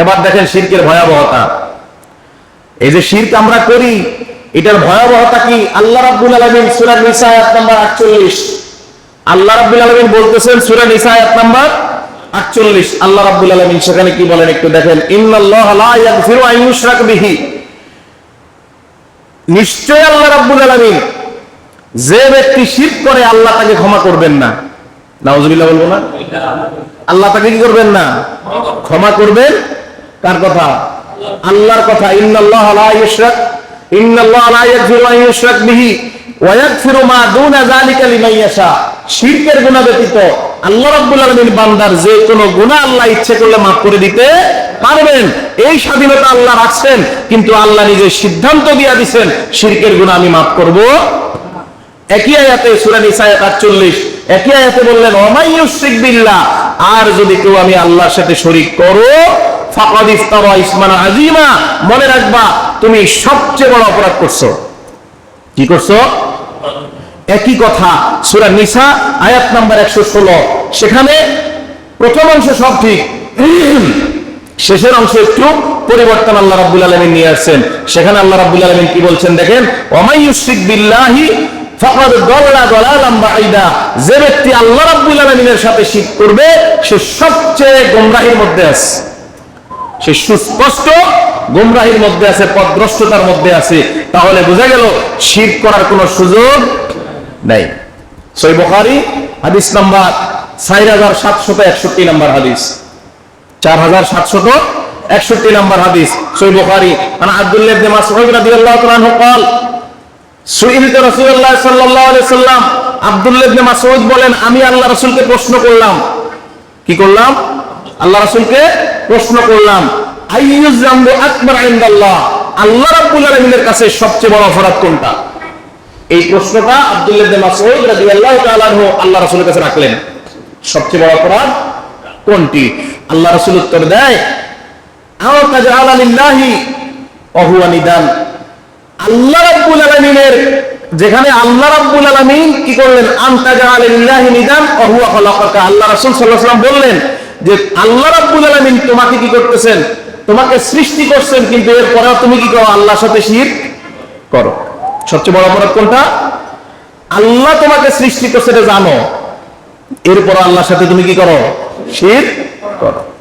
এবার দেখেন শিরকের ভয়াবহতা। এই যে শিরক আমরা করি, এটার ভয়াবহতা কি? আল্লাহ রাব্বুল আলামিন সূরা নিসা আয়াত নাম্বার 48 আল্লাহ রাব্বুল আলামিন বলতেছেন সূরা নিসা আয়াত নাম্বার 48 আল্লাহ রাব্বুল আলামিন সেখানে কি বলেন একটু দেখেন, ইন্নাল্লাহা লা ইয়াগফিরু আন ইউশরাক বিহি। নিশ্চয় আল্লাহ রাব্বুল আলামিন যে ব্যক্তি শিরক করে, আল্লাহ তাকে ক্ষমা করবেন না। নাউজুবিল্লাহ বলব না? আল্লাহ তাকে কি করবেন না? ক্ষমা করবেন কার কথা? আল্লাহর কথা। কিন্তু আল্লাহ নিজে সিদ্ধান্ত দিয়া দিবেন শিরকের গুনাহ আমি মাফ করব একই আয়াতে সূরা নিসা আয়াত 48 একই আয়াতে বললেন আর যদি কেউ আমি আল্লাহর সাথে শরীক করো মনে রাখবা, তুমি সবচেয়ে বড় অপরাধ করছ। কি করছ? একই কথা নিসা, আয়াত নাম্বার 116 সেখানে প্রথম অংশ সব ঠিক। শেষের অংশ একটু পরিবর্তন আল্লাহ রাব্বুল আলামিন নিয়ে আসছেন। সেখানে আল্লাহ রাব্বুল আলামিন কি বলছেন দেখেন? যে ব্যক্তি আল্লাহ রাব্বুল আলামিনের সাথে শিরক করবে, সে সবচেয়ে গোমরাহির মধ্যে আছে। সে সুস্পষ্ট গোমরাহির মধ্যে আছে পথভ্রষ্টতার মধ্যে আছে তাহলে বোঝা গেল শির করার কোনো সুযোগ নাই সই বুখারী হাদিস নাম্বার চার হাজার সাতশত একষট্টি নাম্বার হাদিস চার হাজার সাতশত একষট্টি নাম্বার হাদিস সই বুখারী আন আব্দুল্লাহ ইবনে মাসউদ রাদিয়াল্লাহু তাআলা আনহু قال সুইলত রাসূলুল্লাহ সাল্লাল্লাহু আলাইহি সাল্লাম আব্দুল্লাহ ইবনে মাসউদ বলেন আমি আল্লাহ রাসূলকে প্রশ্ন করলাম কি করলাম আল্লাহ রাসূলকে প্রশ্ন করলাম কাছে সবচেয়ে বড় অপরাধ কোনটা? এই আব্দুল্লাহ আল্লাহ কাছে রাখলেন। সবচেয়ে বড় অপরাধ কোনটি? আল্লাহ উত্তর দেয় আলামিনের, যেখানে আল্লাহ রাব্বুল আলামিন কি করলেন? আনতা খালাকাকা। আল্লাহ রাসূল সাল্লাল্লাহু বললেন যে আল্লাহ রাব্বুল আলামিন তোমাকে কি করতেছেন? তোমাকে সৃষ্টি করছেন, কিন্তু এরপরেও তুমি কি করো? আল্লাহর সাথে শিরক করো। সবচেয়ে বড় অপরাধ কোনটা? আল্লাহ তোমাকে সৃষ্টি করছে, এটা জানো। এরপর আল্লাহর সাথে তুমি কি করো? শিরক করো।